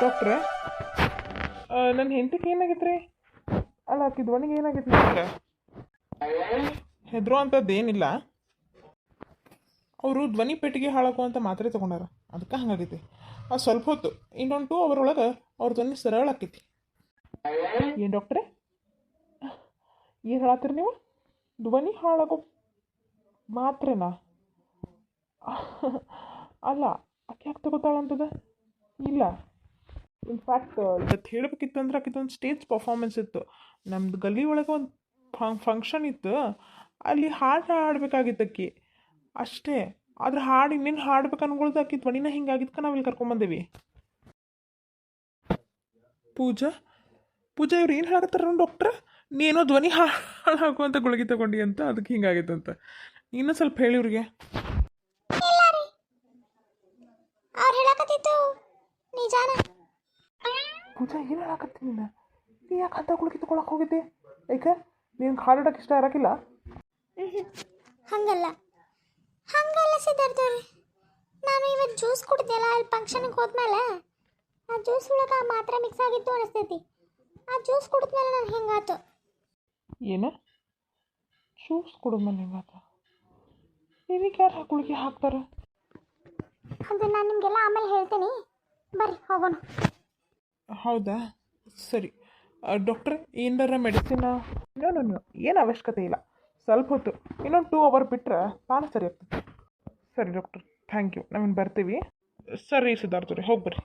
ಡಾಕ್ಟ್ರೆ? ನನ್ನ ಹೆಂಡತಿಗೆ ಏನಾಗೈತೆ ರೀ ಅಲ್ಲ ಆಕಿ ಧ್ವನಿಗೆ ಏನಾಗೈತೆ ಡಾಕ್ಟ್ರೆ? ಹೆದರೋ ಅಂಥದ್ದು ಏನಿಲ್ಲ. ಅವರು ಧ್ವನಿ ಪೆಟ್ಟಿಗೆ ಅಂತ ಮಾತ್ರೆ ತೊಗೊಂಡಾರ. ಅದಕ್ಕೆ ಹಂಗಾಗೈತಿ. ಆ, ಸ್ವಲ್ಪ ಹೊತ್ತು, ಇನ್ನೊಂದು ಟೂ ಅವರ್ ಒಳಗೆ ಅವ್ರ ಧ್ವನಿ ಸರಳ ಆಕೈತಿ ಏನು ಡಾಕ್ಟ್ರೆ? ಏನು ಹೇಳತ್ತೀರಿ ನೀವು? ಧ್ವನಿ ಹಾಳಾಗೋ ಮಾತ್ರೆನಾ? ಅಲ್ಲ ಅಕ್ಕಿ ಯಾಕೆ ತಗೋತಾಳಂತದ ಇಲ್ಲ. ಇನ್ಫ್ಯಾಕ್ಟ್ ಇವತ್ತು ಹೇಳಬೇಕಿತ್ತು ಅಂದ್ರೆ ಆಕಿದೊಂದು ಸ್ಟೇಜ್ ಪರ್ಫಾರ್ಮೆನ್ಸ್ ಇತ್ತು. ನಮ್ದು ಗಲ್ಲಿ ಒಳಗೆ ಒಂದು ಫಂಕ್ಷನ್ ಇತ್ತು. ಅಲ್ಲಿ ಹಾಡು ಹಾಡಬೇಕಾಗಿತ್ತು ಆಕಿ ಅಷ್ಟೇ. ಆದ್ರೆ ಹಾಡು ಇನ್ನೇನು ಹಾಡ್ಬೇಕು ಅನ್ಕೊಳ್ದು ಆಕಿ ಧ್ವನಿನ ಹಿಂಗಾಗಿದ್ಕ ನಾವು ಇಲ್ಲಿ ಕರ್ಕೊಂಬಂದೇವಿ ಪೂಜಾ ಪೂಜಾ ಇವ್ರು ಏನು ಹೇಳಕತ್ತಾರ ಡಾಕ್ಟ್ರ ನೀನೋ ಧ್ವನಿ ಹಾಳಾಗುವಂಥ ಗುಳಿಗೆ ತಗೊಂಡಿ ಅಂತ ಅದಕ್ಕೆ ಹಿಂಗಾಗಿತ್ತಂತ ಇನ್ನೂ ಸ್ವಲ್ಪ ಹೇಳಿ ಇವ್ರಿಗೆ. ಅವ್ರು ಹೇಳಕತ್ತಿತ್ತು ನಿಜಾನ. ಪೂಜಾ ಏನು ಹೇಳಕತ್ತಿ ನೀನು? ನೀ ಯಾಕೆ ಅಂತ ತಗೊಳಕ್ಕೆ ಹೋಗಿದ್ದೆ? ಯಾಕೆ ನಿನ್ಗೆ ಹಾಡಾಡಕ್ಕೆ ಇಷ್ಟ ಇರಕ್ಕಿಲ್ಲ ಹಂಗಲ್ಲ. ಹಂಗಲ್ಲ ಸಿದ್ಧಾರ್ಥ ನಾನು ಇವತ್ತು ಜ್ಯೂಸ್ ಕುಡ್ದೆಲ್ಲ ಅಲ್ಲಿ ಫಂಕ್ಷನ್ಗೆ ಹೋದ್ಮೇಲೆ ಆ ಜ್ಯೂಸ್ ಒಳಗೆ ಆ ಮಾತ್ರ ಮಿಕ್ಸ್ ಆಗಿತ್ತು ಅನಿಸ್ತೈತಿ. ಆ ಜ್ಯೂಸ್ ಕುಡಿದ್ಮೇಲೆ ನಾನು ಹಿಂಗಾತು ಏನು? ಜ್ಯೂಸ್ ಕುಡಿದ್ಮೇಲೆ ಹಿಂಗಾತ ಇದಕ್ಕೆ ಯಾರು ಗುಳಿಗೆ ಹಾಕ್ತಾರೆ? ಅದು ನಾನು ನಿಮಗೆಲ್ಲ ಆಮೇಲೆ ಹೇಳ್ತೀನಿ. ಬರ್ರಿ ಹೋಗೋಣ. ಹೌದಾ? ಸರಿ. ಡಾಕ್ಟರ್ ಏನಾರ ಮೆಡಿಸಿನ್ ಏನು ಅವಶ್ಯಕತೆ ಇಲ್ಲ. ಸ್ವಲ್ಪ ಹೊತ್ತು. ಇನ್ನೊಂದು ಟೂ ಅವರ್ ಬಿಟ್ಟರೆ ತಾನು ಸರಿ ಆಗ್ತದೆ. ಸರಿ ಡಾಕ್ಟರ್ ಥ್ಯಾಂಕ್ ಯು ನಾವಿನ್ನು ಬರ್ತೀವಿ. ಸರಿ ಸಿದ್ಧಾರ್ಥವ್ರೆ ಹೋಗಿ ಬರ್ರಿ.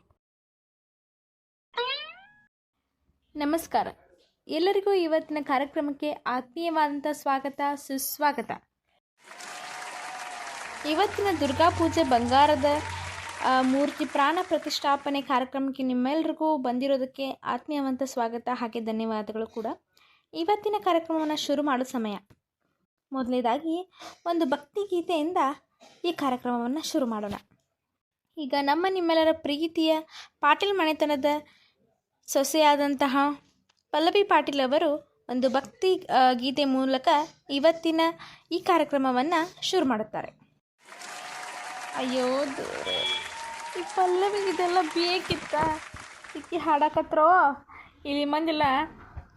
ನಮಸ್ಕಾರ. ಎಲ್ಲರಿಗೂ ಇವತ್ತಿನ ಕಾರ್ಯಕ್ರಮಕ್ಕೆ ಆತ್ಮೀಯವಾದಂಥ ಸ್ವಾಗತ, ಸುಸ್ವಾಗತ. ಇವತ್ತಿನ ದುರ್ಗಾ ಪೂಜೆ ಬಂಗಾರದ ಮೂರ್ತಿ ಪ್ರಾಣ ಪ್ರತಿಷ್ಠಾಪನೆ ಕಾರ್ಯಕ್ರಮಕ್ಕೆ ನಿಮ್ಮೆಲ್ಲರಿಗೂ ಬಂದಿರೋದಕ್ಕೆ ಆತ್ಮೀಯವಂತ ಸ್ವಾಗತ ಹಾಗೆ ಧನ್ಯವಾದಗಳು ಕೂಡ. ಇವತ್ತಿನ ಕಾರ್ಯಕ್ರಮವನ್ನು ಶುರು ಮಾಡೋ ಸಮಯ. ಮೊದಲನೇದಾಗಿ, ಒಂದು ಭಕ್ತಿ ಗೀತೆಯಿಂದ ಈ ಕಾರ್ಯಕ್ರಮವನ್ನು ಶುರು ಮಾಡೋಣ. ಈಗ ನಮ್ಮ ನಿಮ್ಮೆಲ್ಲರ ಪ್ರೀತಿಯ ಪಾಟೀಲ್ ಮನೆತನದ ಸೊಸೆಯಾದಂತಹ ಪಲ್ಲವಿ ಪಾಟೀಲ್ ಅವರು ಒಂದು ಭಕ್ತಿ ಗೀತೆ ಮೂಲಕ ಇವತ್ತಿನ ಈ ಕಾರ್ಯಕ್ರಮವನ್ನು ಶುರು ಮಾಡುತ್ತಾರೆ. ಅಯ್ಯೋ ಈ ಪಲ್ಲವಿಗೆ ಇದೆಲ್ಲ ಬೇಕಿತ್ತ? ಸಿಕ್ಕಿ ಹಾಡಕತ್ರೋ? ಇಲ್ಲಿ ಮಂದಿಲ್ಲ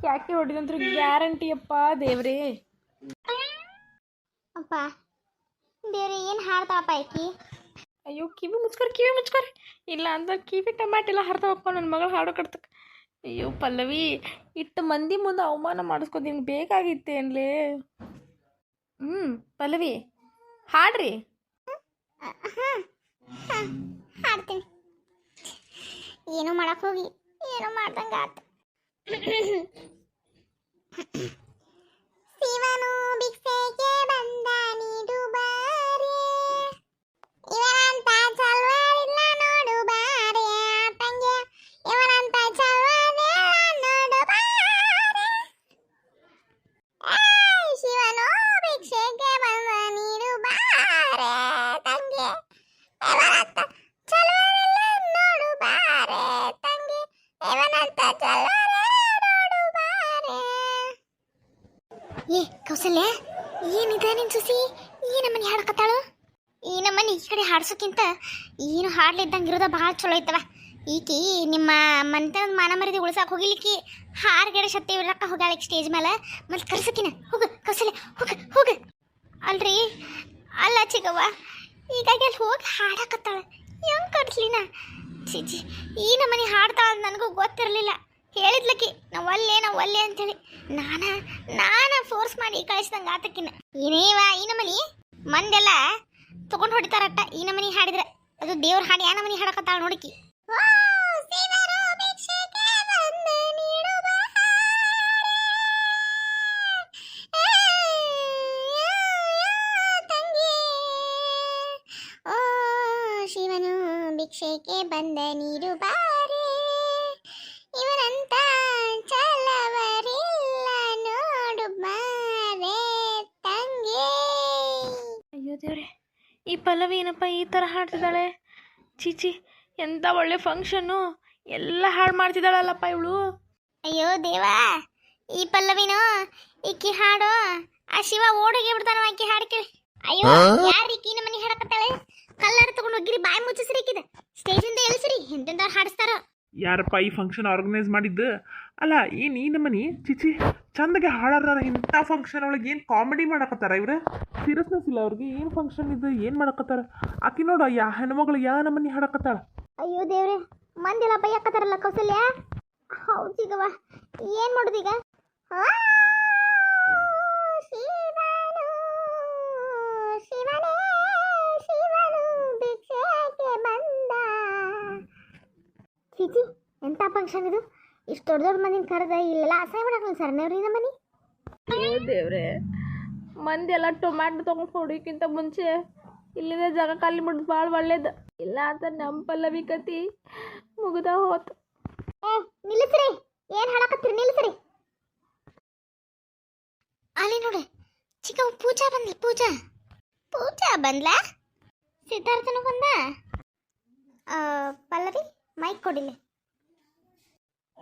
ಯಾಕೆ ಹೊಡಿದಂತ್ರು ಗ್ಯಾರಂಟಿ ಅಪ್ಪ ದೇವ್ರಿ. ಅಪ್ಪ ದೇವ್ರಿ ಏನು ಹಾಡ್ತಾಳಪ್ಪ ಐತಿ ಅಯ್ಯೋ ಕಿವಿ ಮುಚ್ಕೊರಿ ಕಿವಿ ಮುಚ್ಕೊರಿ. ಇಲ್ಲ ಅಂದ್ರೆ ಕಿವಿ ಟಮಾಟೆ ಎಲ್ಲ ಹರಿದವಪ್ಪ ನನ್ನ ಮಗಳು ಹಾಡು ಕಡ್ತಕ್ಕೆ ಅಯ್ಯೋ ಪಲ್ಲವಿ ಇಟ್ಟು ಮಂದಿ ಮುಂದೆ ಅವಮಾನ ಮಾಡಿಸ್ಕೊ ನಿಮ್ಗೆ ಬೇಕಾಗಿತ್ತೇನ್ಲೇ ಹ್ಞೂ ಪಲ್ಲವಿ ಹಾಡ್ರಿ. ಹಾಡ್ತೀನಿ ಏನೋ ಮಾಡಕ್ ಹೋಗಿ ಏನೋ ಮಾಡ್ದಂಗೆ ಆತು. ಶಿವನು ಭಿಕ್ಷೆಗೆ ಬಂದ ನೀಡು ಕೌಸಲ್ಯ ಏನಿದೆ ನಿನ್ ಸುಸಿ? ಈ ನಮ್ಮನೆ ಹಾಡ್ಕತ್ತಾಳು ಈ ನಮ್ಮನೆ ಈ ಕಡೆ ಹಾಡ್ಸೋಕ್ಕಿಂತ ಏನು ಹಾಡ್ಲಿದ್ದಂಗೆ ಇರೋದ ಭಾಳ ಚಲೋ ಐತವ. ಈಕಿ ನಿಮ್ಮ ಮಂತನದ ಮಾನ ಮರ್ಯಾದೆ ಉಳ್ಸಕ್ಕೆ ಹೋಗಿಲಿಕ್ಕಿ ಹಾರ್ಗಡೆ ಶಕ್ತಿ ಇರಕ್ಕ ಹೋಗಾಳಿಕ್ ಸ್ಟೇಜ್ ಮೇಲೆ ಮತ್ತೆ ಕರ್ಸಕಿನ. ಹೋಗು ಕಸಲೆ ಹೋಗ ಹೋಗ. ಅಲ್ರಿ? ಅಲ್ಲ ಚಿಗವ್ವ. ಈಗಾಗಿ ಅಲ್ಲಿ ಹೋಗಿ ಹಾಡಕತ್ತಾಳ ಹೆಂಗ್ ಕಟ್ಲಿನ ಚಿಜಿ ಈ ನಮ್ಮನೆ ಹಾಡ್ತಾಳ ನನಗೂ ಗೊತ್ತಿರಲಿಲ್ಲ. ಹೇಳಿದ್ಲಕ್ಕಿ ನಾವು ಒಲ್ಲೆ ನಾವು ಒಲ್ಲೆ ಅಂತೇಳಿ ನಾನ ನಾನ ಫೋರ್ಸ್ ಮಾಡಿ ಕಳಿಸ್ದಂಗೆ ಆತಕ್ಕಿನ ಏನೇವ ಈ ನಮನಿ ಮಂದೆಲ್ಲ ತಗೊಂಡು ಹೊಡಿತಾರಟ್ಟ ಈ ನಮನಿ ಹಾಡಿದ್ರೆ. ಅದು ದೇವ್ರ ಹಾಡಿ ಆ ನಮನಿ ಹಾಡಕತ್ತಾಳ ನೋಡಿಕಿ. ಶಿವನು ಭಿಕ್ಷೆಗೆ ಬಂದ ನೀರು ಬಾರೆ ಇವನಂತ ಚಲವರಿಲ್ಲ ನೋಡು ಬಾರೆ ತಂಗೆ ಅಯ್ಯೋ ದೇವ್ರೆ ಈ ಪಲ್ಲವಿ ಏನಪ್ಪ ಈ ಥರ ಹಾಡ್ತಿದ್ದಾಳೆ? ಚೀಚಿ ಎಂಥ ಒಳ್ಳೆ ಫಂಕ್ಷನ್ನು ಎಲ್ಲ ಹಾಡು ಮಾಡ್ತಿದ್ದಾಳಲ್ಲಪ್ಪ ಇವಳು. ಅಯ್ಯೋ ದೇವಾ ಈ ಪಲ್ಲವಿನೋ ಈಕಿ ಹಾಡು ಆ ಶಿವ ಓಡೋಗಿ ಬಿಡ್ತಾನ ಆಕಿ ಹಾಡು ಕೇಳಿ. ಅಯ್ಯೋ ಯಾರು ಈಕಿ ನಮ್ಮ ಮನೆ ಹಾಡಕತ್ತಾಳೆ? ಕಲ್ಲರ್ ತಗೊಂಡು ಹೋಗಿರಿ ಬಾಯಿ ಮುಚ್ಚಿಸ್ರಿ ಈಕಿದ. ಸ್ಟೇಜಿಂದ ಎಲ್ಸ್ರಿ ಹಿಂದಿಂದ ಹಾಡಿಸ್ತಾರ. ಯಾರಪ್ಪ ಈ ಫಂಕ್ಷನ್ ಆರ್ಗನೈಸ್ ಮಾಡಿದ್ದು? ಅಲ್ಲ ಏನು ಈ ನಮ್ಮನಿ ಚಿಚಿ, ಚಂದಗೆ ಹಾಳಾರ ಇಂಥ ಫಂಕ್ಷನ್ ಒಳಗೆ ಏನು ಕಾಮಿಡಿ ಮಾಡಕತ್ತಾರ ಇವ್ರು? ಸೀರಿಯಸ್ನೆಸ್ ಇಲ್ಲ ಅವ್ರಿಗೆ, ಏನು ಫಂಕ್ಷನ್ ಇದು, ಏನು ಮಾಡಕತ್ತಾರ? ಆಕಿ ನೋಡ, ಯಾ ಹೆಣ್ಮಗಳು ಯಾ ನಮ್ಮನಿ ಹಾಡಕತ್ತಾಳ? ಅಯ್ಯೋ ದೇವ್ರೆ ಮಂದಿಲ್ಲ ಬೈಯಕ್ಕತ್ತಾರಲ್ಲ ಕೌಸಲ್ಯ? ಹೌದು ಮಾಡೋದು ಈಗ ಮಾಡೋದೀಗ ಚೀಚಿ ಎಂತ ಫಂಕ್ಷನ್ ಇದು? ಇಷ್ಟು ದೊಡ್ಡ ದೊಡ್ಡ ಮಂದಿನ ಕರೆದ ಇಲ್ಲೆಲ್ಲ ಅಸಹ್ಯ ಮಾಡಕ್ಕಲ್ಲ ಸರ್ ನಮ್ಮ ಮನೆ. ದೇವ್ರೆ ಮಂದಿ ಎಲ್ಲ ಟೊಮ್ಯಾಟೊ ತೊಗೊಂಡು ಹೊಡಿಕ್ಕಿಂತ ಮುಂಚೆ ಇಲ್ಲಿನ ಜಾಗ ಖಾಲಿ ಬಿಡೋದು ಭಾಳ ಒಳ್ಳೇದು. ಇಲ್ಲ ಅಂತ ನಮ್ಮ ಪಲ್ಲವಿ ಕತಿ ಮುಗಿದ ಹೋತು. ಏ ನಿಲ್ಲಿಸ್ರಿ. ಏನ್ ಹೇಳಕತ್ತೀರಿ ನಿಲ್ಲಿಸ್ರಿ. ಅಲ್ಲಿ ನೋಡಿ ಚಿಕ್ಕ ಪೂಜಾ ಬಂದ್ಲ ಪೂಜಾ. ಪೂಜಾ ಬಂದ್ಲಾ? ಸಿದ್ಧಾರ್ಥನು ಬಂದ? ಪಲ್ಲವಿ? ಮೈಕ್ ಕೊಡಿಲಿ.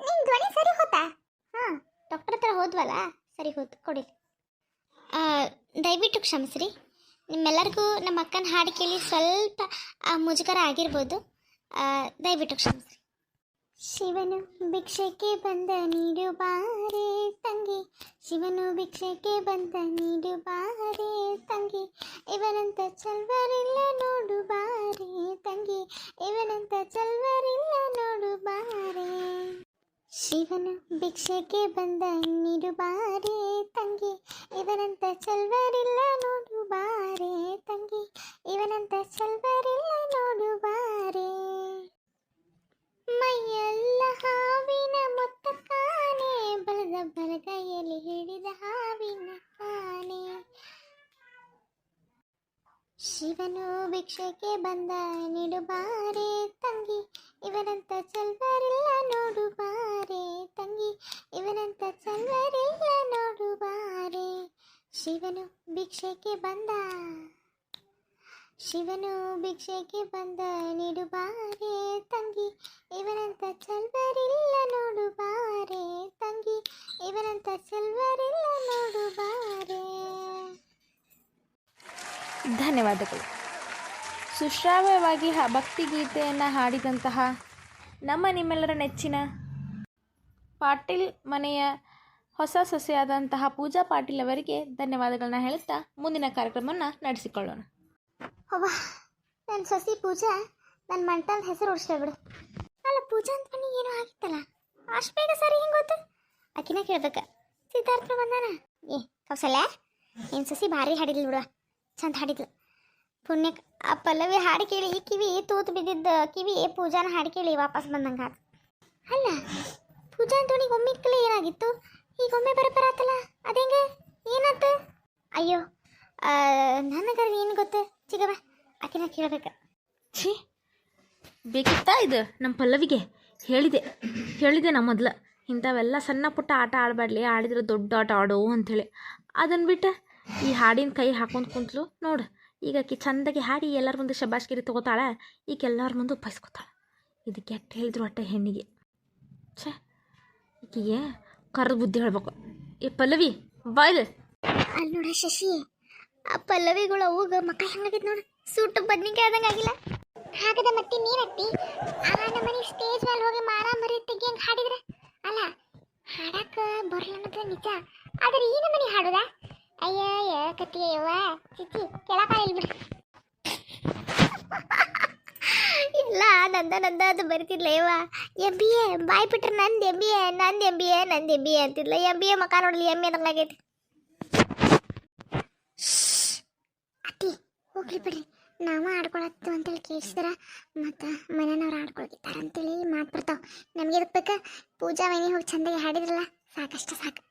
ನಿನ್ ಧ್ವನಿ ಸರಿ ಹೋತಾ? ಹಾ ಡಾಕ್ಟರ್ ಹತ್ರ ಹೋದ್ವಲ್ಲ? ಸರಿ ಹೋತು, ಕೊಡಿಲಿ. ದಯವಿಟ್ಟು ಕ್ಷಮಿಸ್ರಿ. ನಿಮ್ಮೆಲ್ಲರಿಗೂ ನಮ್ಮ ಅಕ್ಕನ ಹಾಡು ಕೇಳಿ ಸ್ವಲ್ಪ ಮುಜುಗರ ಆಗಿರ್ಬೋದು. ದಯವಿಟ್ಟು ಕ್ಷಮಿಸ್ರಿ. ಶಿವನು ಭಿಕ್ಷೆಗೆ ಬಂದ ನೀಡು ಬಾರೆ ತಂಗಿ ಶಿವನು ಭಿಕ್ಷೆಗೆ ಬಂದ ನೀಡು ಬಾರೆ ತಂಗಿ ಇವನಂತ ಚಲ್ವರಿಲ್ಲ ನೋಡು ಬಾರೆ ತಂಗಿ ಇವನಂತ ಚಲ್ವರಿಲ್ಲ ನೋಡು ಬಾರೆ ಶಿವನು ಭಿಕ್ಷೆಗೆ ಬಂದ ನೀಡು ಬಾರೆ ತಂಗಿ ಇವನಂತ ಚಲ್ವರಿಲ್ಲ ನೋಡು ಬಾರೆ ತಂಗಿ ಇವನಂತ ಚಲ್ವರಿಲ್ಲ ನೋಡು ಬಾರೆ ಶಿವನು ಭಿಕ್ಷೆಗೆ ಬಂದ, ನೀಡು ಬಾರೆ ತಂಗಿ, ಇವನಂತ ಚಲ್ವರಿಲ್ಲ ನೋಡು ಬಾರೆ ತಂಗಿ, ಇವನಂತ ಚಲ್ವರಿಲ್ಲ ನೋಡು ಬಾರೆ. ಶಿವನು ಭಿಕ್ಷೆಗೆ ಬಂದ, ಶಿವನು ಭಿಕ್ಷೆಗೆ ಬಂದ, ನೀಡು ಬಾರೆ ತಂಗಿ, ಇವನಂತ ಚಲ್ವರಿಲ್ಲ ನೋಡು ಬಾರೆ ತಂಗಿ, ಇವನಂತ ಚಲ್ವರಿಲ್ಲ ನೋಡು ಬಾರೆ ಧನ್ಯವಾದಗಳು. ಸುಶ್ರಾವ್ಯವಾಗಿ ಭಕ್ತಿಗೀತೆಯನ್ನು ಹಾಡಿದಂತಹ ನಮ್ಮ ನಿಮ್ಮೆಲ್ಲರ ನೆಚ್ಚಿನ ಪಾಟೀಲ್ ಮನೆಯ ಹೊಸ ಸೊಸೆಯಾದಂತಹ ಪೂಜಾ ಪಾಟೀಲ್ ಅವರಿಗೆ ಧನ್ಯವಾದಗಳನ್ನ ಹೇಳುತ್ತಾ ಮುಂದಿನ ಕಾರ್ಯಕ್ರಮವನ್ನು ನಡೆಸಿಕೊಳ್ಳೋಣ. ಅವ್ವ ನನ್ನ ಸೊಸಿ ಪೂಜಾ ನನ್ನ ಮಂಟದ ಹೆಸರು ಬಿಡು. ಅಲ್ಲ, ಪೂಜಾ ಅಂತ ಬನ್ನಿ, ಏನೋ ಆಗಿತ್ತಲ್ಲ? ಅಷ್ಟು ಬೇಗ ಸರಿ ಹಿಂಗೆ ಗೊತ್ತು ಆಕಿನ ಕೇಳ್ಬೇಕ. ಸಿದ್ಧಾರ್ಥ ಬಂದಾನ? ಏ, ಕೌಸಲ್ಯ ನಿನ್ನ ಸೊಸಿ ಭಾರಿ ಹಾಡಿಲ್ಲ ಬಿಡುವ ಚಂದ ಹಾಡಿದ್ಲು. ಪುಣ್ಯಕ್ಕೆ ಆ ಪಲ್ಲವಿ ಹಾಡು ಕೇಳಿ ಕಿವಿ ತೂತು ಬಿದ್ದಿದ್ದ ಕಿವಿ ಪೂಜಾನ ಹಾಡು ಕೇಳಿ ವಾಪಸ್ ಬಂದಂಗೆ ಅಲ್ಲ ಪೂಜಾ ಅಂತವನಿಗೆ ಒಮ್ಮೆ ಏನಾಗಿತ್ತು? ಈಗ ಒಮ್ಮೆ ಬರಬರಾತಲ್ಲ, ಅದೇಂಗೆ? ಏನಾಯ್ತು ಅಯ್ಯೋ ನನಗರ ಏನು ಗೊತ್ತು? ಚಿಗವ ಆಕಿನ ಕೇಳಬೇಕ. ಛೀ, ಬೇಕಿತ್ತಾ ಇದು ನಮ್ಮ ಪಲ್ಲವಿಗೆ? ಹೇಳಿದೆ ಹೇಳಿದೆ ನಾ ಮೊದಲು. ಇಂಥವೆಲ್ಲ ಸಣ್ಣ ಪುಟ್ಟ ಆಟ ಆಡಬಾರ್ಲಿ ಆಡಿದ್ರೆ ದೊಡ್ಡ ಆಟ ಆಡು ಅಂಥೇಳಿ. ಅದನ್ನು ಬಿಟ್ಟು ಈ ಹಾಡಿನ ಕೈ ಹಾಕೊಂಡು ಕುಂತಲು, ನೋಡು, ಈಗ ಆಕಿ ಚಂದಾಗಿ ಹಾಡಿ ಎಲ್ಲರ ಮುಂದೆ ಶಬಾಷ್ಗಿರಿ ತೊಗೋತಾಳೆ, ಈಗ ಎಲ್ಲರ ಮುಂದೆ ಉಪಾಯಿಸ್ಕೊತಾಳೆ ಇದು ಕೆಟ್ಟ ಹೇಳಿದ್ರು ಅಟ್ಟೆ ಹೆಣ್ಣಿಗೆ. ಛೇ, ಈಕಿಗೆ ಕರ್ದು ಬುದ್ಧಿ ಹೇಳ್ಬೇಕು. ಈ ಪಲ್ಲವಿ ಬಾಯ್ದು ಅಲ್ಲಿ ನೋಡ ಶಶಿ, ಆ ಪಲ್ಲವಿಗಳು ಅವಾಗ ಮಕ್ಕ ಹೆಂಗಾಗಿದ್ ನೋಡು? ಸೂಟು ಬದ್ನಿಕಾಯಿ ಆದಂಗೆ ಆಗಿಲ್ಲ? ಹಾಗದ ಮತ್ತೆ ನೀರತ್ತಿ ಆ ನಮ್ಮನೆ ಸ್ಟೇಜ್ ಮೇಲೆ ಹೋಗಿ ಮಾರಾ ಮರಿ ತೆಗಿಯಂಗ್ ಹಾಡಿದ್ರೆ? ಅಲ್ಲ ಹಾಡಕ್ಕೆ ಬರಲ್ಲ ಅನ್ನೋದು ನಿಜ, ಆದ್ರೆ ಈ ನಮ್ಮನೆ ಹಾಡುದ? ಅಯ್ಯಯ್ಯ ಕತ್ತಿಗೆಯವ್ವ ಚಿಚ್ಚಿ ಕೆಳಕ ಬಿಡು ಇಲ್ಲ ನಂದ ನಂದ ಅದು ಬರಿತಿದ್ಲ ಯವ್ವ. ಎಂ ಬಿ ಎ ಬಾಯ್ ಬಿಟ್ರೆ ನಂದು ಎಂ ಬಿ ಎ ನಂದು ಎಂ ಬಿ ಎ ನಂದು ಎಂ ಬಿ ಎ ಅಂತಿದ್ಲ. ಎಂ ಬಿ ಎ ಮಕ ನೋಡಲಿ ಎಂ ಎ ಆಗೈತಿ. ಅತ್ತಿ ಹೋಗ್ಲಿ ಬಿಡ್ರಿ. ನಾವು ಆಡ್ಕೊಳತ್ತು ಅಂತೇಳಿ ಕೇಳಿಸಿದ್ರ ಮತ್ತು ಮನೆಯವ್ರು ಆಡ್ಕೊಳ್ತಿದ್ದಾರೆ ಅಂತೇಳಿ ಮಾತು ಬರ್ತಾವ. ನಮಗೆ ಇದಕ್ಕೆ ಬೇಕಾ? ಪೂಜಾ ಮನೆ ಹೋಗಿ ಚಂದಾಗಿ ಹಾಡಿದ್ರಲ್ಲ ಸಾಕಷ್ಟು ಸಾಕು.